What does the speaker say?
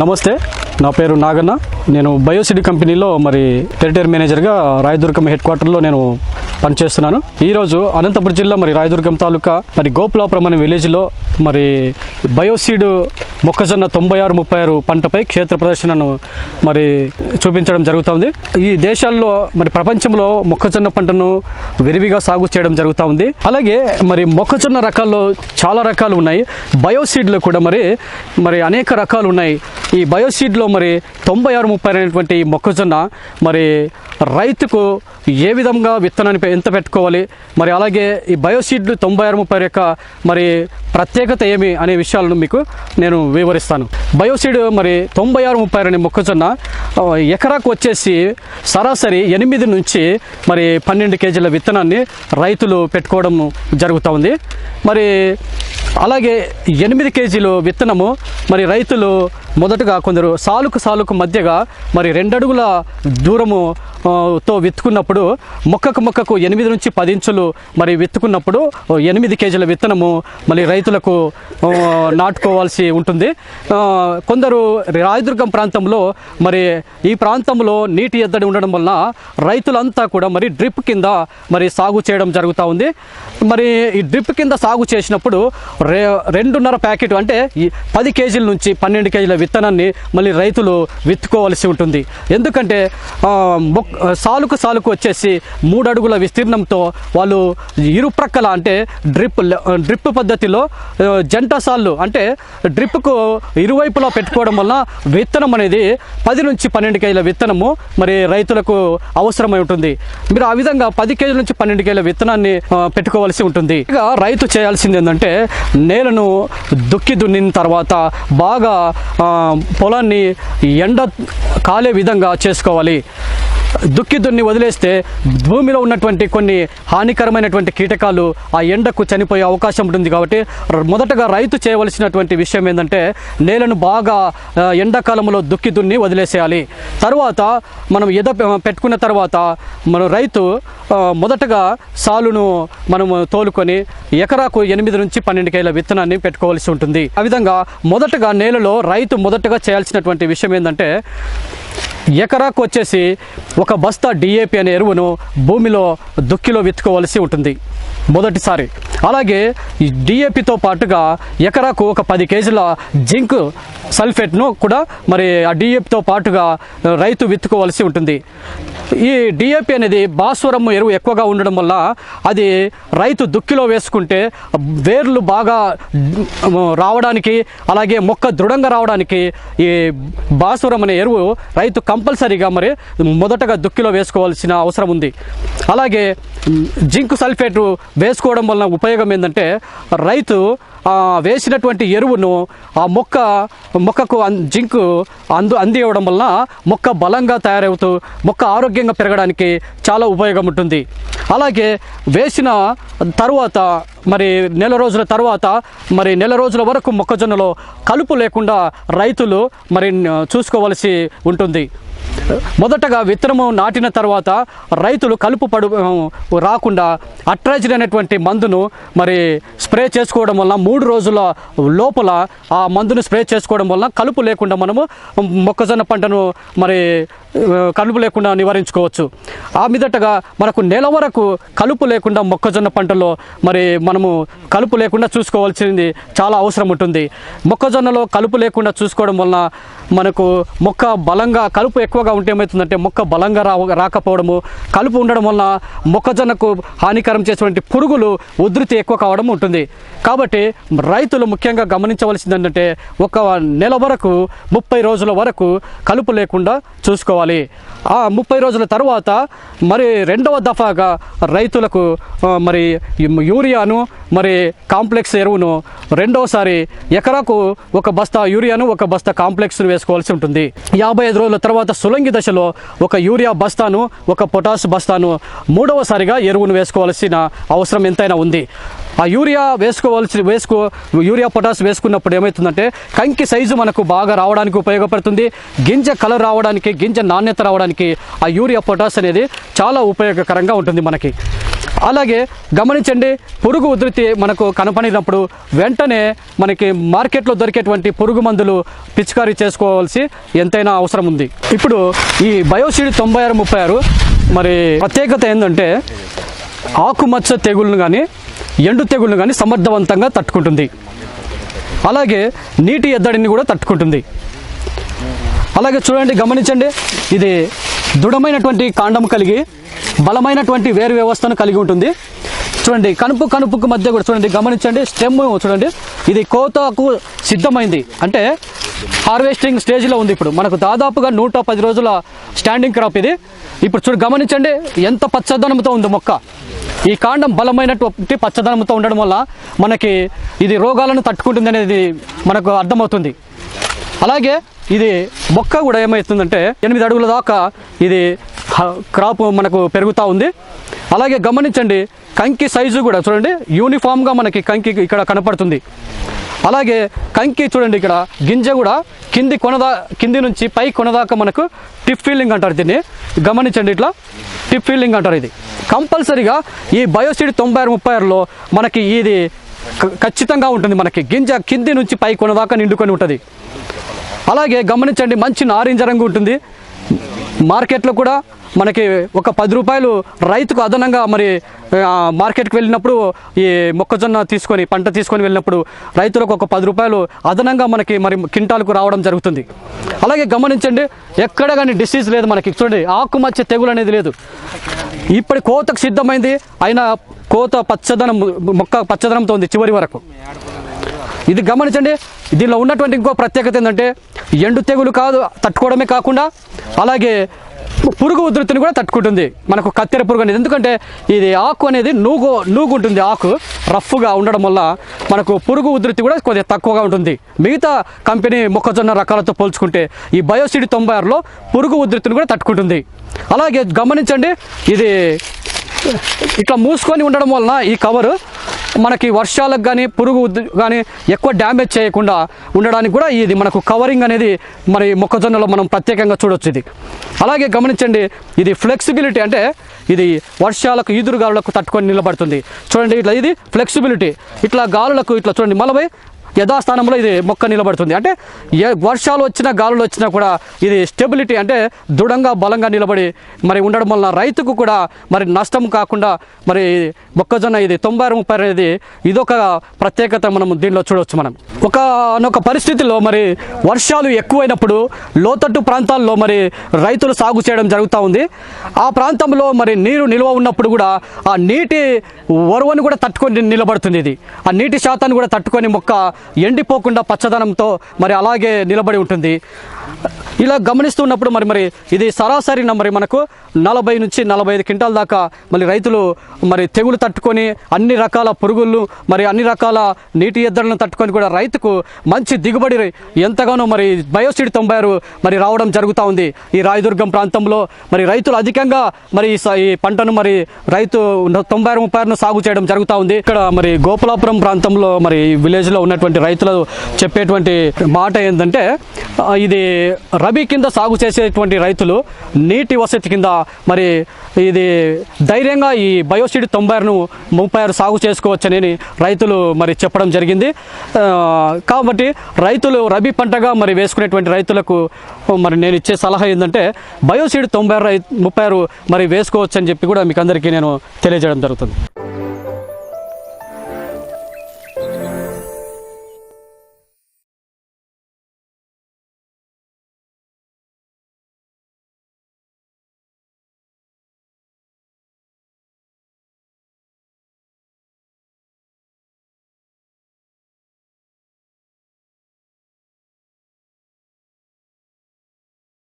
నమస్తే నా పేరు నాగన్న. నేను బయోసిటీ కంపెనీలో మరి టెరిటరీ మేనేజర్గా రాయదుర్గం హెడ్ క్వార్టర్లో నేను పనిచేస్తున్నాను. ఈరోజు అనంతపురం జిల్లా మరి రాయదుర్గం తాలూకా మరి గోపులాపురం అనే విలేజ్లో మరి బయోసీడ్ మొక్కజొన్న తొంభై ఆరు ముప్పై ఆరు పంటపై క్షేత్ర ప్రదర్శనను మరి చూపించడం జరుగుతుంది. ఈ దేశాల్లో మరి ప్రపంచంలో మొక్కజొన్న పంటను విరివిగా సాగు చేయడం జరుగుతూ ఉంది. అలాగే మరి మొక్కజొన్న రకాల్లో చాలా రకాలు ఉన్నాయి. బయోసీడ్లో కూడా మరి మరి అనేక రకాలు ఉన్నాయి. ఈ బయోసీడ్లో మరి తొంభై ఆరు ముప్పై అనేటువంటి మొక్కజొన్న మరి రైతుకు ఏ విధంగా విత్తనాన్ని ఎంత పెట్టుకోవాలి? మరి అలాగే ఈ బయోసీడ్లు తొంభై ఆరు ముప్పై యొక్క మరి ప్రత్యేకత ఏమి అనే విషయాలను మీకు నేను వివరిస్తాను. బయోసీడ్ మరి తొంభై ఆరు ముప్పై అనే మొక్కజొన్న ఎకరాకు వచ్చేసి సరాసరి ఎనిమిది నుంచి మరి పన్నెండు కేజీల విత్తనాన్ని రైతులు పెట్టుకోవడం జరుగుతూ ఉంది. మరి అలాగే ఎనిమిది కేజీలు విత్తనము మరి రైతులు మొదటగా కొందరు సాలుకు సాలుకు మధ్యగా మరి రెండడుగుల దూరము తో విత్తుకున్నప్పుడు మొక్కకు మొక్కకు ఎనిమిది నుంచి పది ఇంచులు మరి విత్తుకున్నప్పుడు ఎనిమిది కేజీల విత్తనము మరి రైతులకు నాటుకోవాల్సి ఉంటుంది. కొందరు రాయదుర్గం ప్రాంతంలో మరి ఈ ప్రాంతంలో నీటి ఎద్దడి ఉండడం వలన రైతులంతా కూడా మరి డ్రిప్ కింద మరి సాగు చేయడం జరుగుతూ ఉంది. మరి ఈ డ్రిప్ కింద సాగు చేసినప్పుడు రె రెండున్నర ప్యాకెట్ అంటే ఈ పది కేజీల నుంచి పన్నెండు కేజీల విత్తనాన్ని మళ్ళీ రైతులు విత్తుకోవాల్సి ఉంటుంది. ఎందుకంటే ఆ, సాలుకు సాలుకు వచ్చేసి మూడు అడుగుల విస్తీర్ణంతో వాళ్ళు ఇరుప్రక్కల అంటే డ్రిప్ డ్రిప్ పద్ధతిలో జంట సాళ్ళు అంటే డ్రిప్కు ఇరువైపులా పెట్టుకోవడం వలన విత్తనం అనేది పది నుంచి పన్నెండు కేజీల విత్తనము మరి రైతులకు అవసరమై ఉంటుంది. మీరు ఆ విధంగా పది కేజీల నుంచి పన్నెండు కేజీల విత్తనాన్ని పెట్టుకోవాల్సి ఉంటుంది. ఇక రైతు చేయాల్సింది ఏంటంటే నేలను దుక్కి దున్నిన తర్వాత బాగా పొలాన్ని ఎండ కాలే విధంగా చేసుకోవాలి. దుక్కి దున్ని వదిలేస్తే భూమిలో ఉన్నటువంటి కొన్ని హానికరమైనటువంటి కీటకాలు ఆ ఎండకు చనిపోయే అవకాశం ఉంటుంది కాబట్టి మొదటగా రైతు చేయవలసినటువంటి విషయం ఏంటంటే నేలను బాగా ఎండాకాలంలో దుక్కి దున్ని వదిలేసేయాలి. తర్వాత మనం ఎద పెట్టుకున్న తర్వాత మన రైతు మొదటగా సాలును మనము తోలుకొని ఎకరాకు ఎనిమిది నుంచి పన్నెండు కేల విత్తనాన్ని పెట్టుకోవాల్సి ఉంటుంది. ఆ విధంగా మొదటగా నేలలో రైతు మొదటగా చేయాల్సినటువంటి విషయం ఏంటంటే ఎకరాకు వచ్చేసి ఒక బస్తా డిఏపి అనే ఎరువును భూమిలో దుక్కిలో విత్తుకోవాల్సి ఉంటుంది. మొదటిసారి. అలాగే ఈ డిఏపితో పాటుగా ఎకరాకు ఒక పది కేజీల జింక్ సల్ఫేట్ను కూడా మరి ఆ డిఏపితో పాటుగా రైతు విత్తుకోవాల్సి ఉంటుంది. ఈ డిఏపి అనేది భాస్వరం ఎరువు ఎక్కువగా ఉండడం వల్ల అది రైతు దుక్కిలో వేసుకుంటే వేర్లు బాగా రావడానికి అలాగే మొక్క దృఢంగా రావడానికి ఈ భాస్వరం అనే ఎరువు రైతు కంపల్సరీగా మరి మొదటగా దుక్కిలో వేసుకోవాల్సిన అవసరం ఉంది. అలాగే జింక్ సల్ఫేట్ వేసుకోవడం వలన ఉపయోగం ఏంటంటే రైతు వేసినటువంటి ఎరువును ఆ మొక్క మొక్కకు జింక్ అందు అందివ్వడం వలన మొక్క బలంగా తయారవుతూ మొక్క ఆరోగ్యంగా పెరగడానికి చాలా ఉపయోగం ఉంటుంది. అలాగే వేసిన తరువాత మరి నెల రోజుల తర్వాత మరి నెల రోజుల వరకు మొక్కజొన్నలో కలుపు లేకుండా రైతులు మరి చూసుకోవలసి ఉంటుంది. మొదటగా విత్తనము నాటిన తర్వాత రైతులు కలుపు పడు రాకుండా అట్రాజిన్ అనేటువంటి మందును మరి స్ప్రే చేసుకోవడం వల్ల మూడు రోజుల లోపల ఆ మందును స్ప్రే చేసుకోవడం వల్ల కలుపు లేకుండా మనము మొక్కజొన్న పంటను మరి కలుపు లేకుండా నివారించుకోవచ్చు. ఆ మీదటగా మనకు నెల వరకు కలుపు లేకుండా మొక్కజొన్న పంటలో మరి మనము కలుపు లేకుండా చూసుకోవాల్సింది చాలా అవసరం ఉంటుంది. మొక్కజొన్నలో కలుపు లేకుండా చూసుకోవడం వలన మనకు మొక్క బలంగా కలుపు ఎక్కువగా ఉంటే ఏమవుతుందంటే మొక్క బలంగా రా రాకపోవడము కలుపు ఉండడం వలన మొక్కజొన్నకు హానికరం చేసేటువంటి పురుగులు ఉధృతి ఎక్కువ కావడం ఉంటుంది. కాబట్టి రైతులు ముఖ్యంగా గమనించవలసింది ఏంటంటే ఒక నెల వరకు ముప్పై రోజుల వరకు కలుపు లేకుండా చూసుకోవాలి. ఆ ముప్పై రోజుల తర్వాత మరి రెండవ దఫాగా రైతులకు మరి యూరియాను మరి కాంప్లెక్స్ ఎరువును రెండోసారి ఎకరాకు ఒక బస్తా యూరియాను ఒక బస్తా కాంప్లెక్స్ను వేసుకోవాల్సి ఉంటుంది. యాభై ఐదు రోజుల తర్వాత సులంగి దశలో ఒక యూరియా బస్తాను ఒక పొటాష్ బస్తాను మూడవసారిగా ఎరువును వేసుకోవాల్సిన అవసరం ఎంతైనా ఉంది. ఆ యూరియా వేసుకోవాల్సి వేసుకో యూరియా పొటాష్ వేసుకున్నప్పుడు ఏమవుతుందంటే కంకి సైజు మనకు బాగా రావడానికి ఉపయోగపడుతుంది. గింజ కలర్ రావడానికి గింజ నాణ్యత రావడానికి ఆ యూరియా పొటాష్ అనేది చాలా ఉపయోగకరంగా ఉంటుంది మనకి. అలాగే గమనించండి పురుగు ఉధృతి మనకు కనపడినప్పుడు వెంటనే మనకి మార్కెట్లో దొరికేటువంటి పురుగు మందులు పిచికారీ చేసుకోవాల్సి ఎంతైనా అవసరం ఉంది. ఇప్పుడు ఈ బయోసీడ్ తొంభై ఆరు ముప్పై ఆరు మరి ప్రత్యేకత ఏంటంటే ఆకుమచ్చ తెగుళ్ళను కానీ ఎండు తెగుళ్ళను కానీ సమర్థవంతంగా తట్టుకుంటుంది. అలాగే నీటి ఎద్దడిని కూడా తట్టుకుంటుంది. అలాగే చూడండి గమనించండి ఇది దృఢమైనటువంటి కాండం కలిగి బలమైనటువంటి వేరు వ్యవస్థను కలిగి ఉంటుంది. చూడండి కనుపు కనుపుకు మధ్య కూడా చూడండి గమనించండి స్టెమ్ చూడండి ఇది కోతకు సిద్ధమైంది. అంటే హార్వెస్టింగ్ స్టేజ్లో ఉంది ఇప్పుడు. మనకు దాదాపుగా నూట పది రోజుల స్టాండింగ్ క్రాప్ ఇది. ఇప్పుడు చూడు గమనించండి ఎంత పచ్చదనంతో ఉంది మొక్క. ఈ కాండం బలమైనటువంటి పచ్చదనంతో ఉండడం వల్ల మనకి ఇది రోగాలను తట్టుకుంటుంది అనేది మనకు అర్థమవుతుంది. అలాగే ఇది మొక్క కూడా ఏమవుతుందంటే ఎనిమిది అడుగుల దాకా ఇది క్రాప్ మనకు పెరుగుతూ ఉంది. అలాగే గమనించండి కంకి సైజు కూడా చూడండి యూనిఫామ్గా మనకి కంకి ఇక్కడ కనపడుతుంది. అలాగే కంకి చూడండి ఇక్కడ గింజ కూడా కింది కొనదా కింది నుంచి పై కొనదాకా మనకు టిప్ ఫీలింగ్ అంటారు దీన్ని. గమనించండి ఇట్లా టిప్ ఫీలింగ్ అంటారు ఇది. కంపల్సరీగా ఈ బయోసిడ్ తొంభై ఆరు ముప్పై ఆరులో మనకి ఇది ఖచ్చితంగా ఉంటుంది మనకి. గింజ కింది నుంచి పై కొనదాకా నిండుకొని ఉంటుంది. అలాగే గమనించండి మంచి నారింజ రంగు ఉంటుంది. మార్కెట్లో కూడా మనకి ఒక పది రూపాయలు రైతుకు అదనంగా మరి మార్కెట్కి వెళ్ళినప్పుడు ఈ మొక్కజొన్న తీసుకొని పంట తీసుకొని వెళ్ళినప్పుడు రైతులకు ఒక పది రూపాయలు అదనంగా మనకి మరి కింటాలకు రావడం జరుగుతుంది. అలాగే గమనించండి ఎక్కడ కానీ డిసీజ్ లేదు మనకి. చూడండి ఆకుమచ్చ తెగులు అనేది లేదు. ఇప్పటి కోతకు సిద్ధమైంది అయినా కోత పచ్చదనం మొక్క పచ్చదనంతో ఉంది చివరి వరకు. ఇది గమనించండి దీనిలో ఉన్నటువంటి ఇంకో ప్రత్యేకత ఏంటంటే ఎండు తెగులు కాదు తట్టుకోవడమే కాకుండా అలాగే పురుగు ఉధృతిని కూడా తట్టుకుంటుంది. మనకు కత్తెర పురుగు అనేది. ఎందుకంటే ఇది ఆకు అనేది నూగు నూగు ఉంటుంది ఆకు రఫ్గా ఉండడం వల్ల మనకు పురుగు ఉధృతి కూడా కొద్దిగా తక్కువగా ఉంటుంది. మిగతా కంపెనీ మొక్కజొన్న రకాలతో పోల్చుకుంటే ఈ బయోసిడి తొంభై ఆరులో పురుగు ఉధృతిని కూడా తట్టుకుంటుంది. అలాగే గమనించండి ఇది ఇట్లా మూసుకొని ఉండడం వలన ఈ కవర్ మనకి వర్షాలకు కానీ పురుగు కానీ ఎక్కువ డ్యామేజ్ చేయకుండా ఉండడానికి కూడా ఇది మనకు కవరింగ్ అనేది మరి మొక్కజొన్నలో మనం ప్రత్యేకంగా చూడొచ్చు ఇది. అలాగే గమనించండి ఇది ఫ్లెక్సిబిలిటీ అంటే ఇది వర్షాలకు ఈదురు గాలులకు తట్టుకొని నిలబడుతుంది. చూడండి ఇట్లా ఇది ఫ్లెక్సిబిలిటీ. ఇట్లా గాలులకు ఇట్లా చూడండి మలబై యథాస్థానంలో ఇది మొక్క నిలబడుతుంది. అంటే ఏ వర్షాలు వచ్చినా గాలులు వచ్చినా కూడా ఇది స్టెబిలిటీ అంటే దృఢంగా బలంగా నిలబడి మరి ఉండడం వలన రైతుకు కూడా మరి నష్టం కాకుండా మరి మొక్కజొన్న ఇది తొంభై ముప్పై అనేది ఇదొక ప్రత్యేకత మనం దీనిలో చూడవచ్చు మనం. ఒక ఒక పరిస్థితిలో మరి వర్షాలు ఎక్కువైనప్పుడు లోతట్టు ప్రాంతాల్లో మరి రైతులు సాగు చేయడం జరుగుతూ ఉంది. ఆ ప్రాంతంలో మరి నీరు నిల్వ ఉన్నప్పుడు కూడా ఆ నీటి వరువని కూడా తట్టుకొని నిలబడుతుంది ఇది. ఆ నీటి శాతాన్ని కూడా తట్టుకొని మొక్క ఎండిపోకుండా పచ్చదనంతో మరి అలాగే నిలబడి ఉంటుంది. ఇలా గమనిస్తున్నప్పుడు మరి మరి ఇది సరాసరి మరి మనకు. నలభై నుంచి నలభై ఐదు క్వింటాల దాకా మరి రైతులు మరి తెగులు తట్టుకొని అన్ని రకాల పురుగులు మరి అన్ని రకాల నీటి ఎద్దలను తట్టుకొని కూడా రైతుకు మంచి దిగుబడి ఎంతగానో మరి బయోసిడ్ తొంభై ఆరు మరి రావడం జరుగుతూ ఉంది. ఈ రాయదుర్గం ప్రాంతంలో మరి రైతులు అధికంగా మరి ఈ స- ఈ పంటను మరి రైతు తొంభై ఆరు ముప్పై ఆరును సాగు చేయడం జరుగుతూ ఉంది. ఇక్కడ మరి గోపులాపురం ప్రాంతంలో మరి విలేజ్లో ఉన్నటువంటి రైతులు చెప్పేటువంటి మాట ఏంటంటే ఇది రబీ కింద సాగు చేసేటువంటి రైతులు నీటి వసతి కింద మరి ఇది ధైర్యంగా ఈ బయోసిడ్ తొంభై ఆరును ముప్పై ఆరు సాగు చేసుకోవచ్చని రైతులు మరి చెప్పడం జరిగింది. కాబట్టి రైతులు రబీ పంటగా మరి వేసుకునేటువంటి రైతులకు మరి నేను ఇచ్చే సలహా ఏంటంటే బయోసిడ్ తొంభై ఆరు రై- ముప్పై ఆరు మరి వేసుకోవచ్చని చెప్పి కూడా మీకు అందరికీ నేను తెలియజేయడం జరుగుతుంది.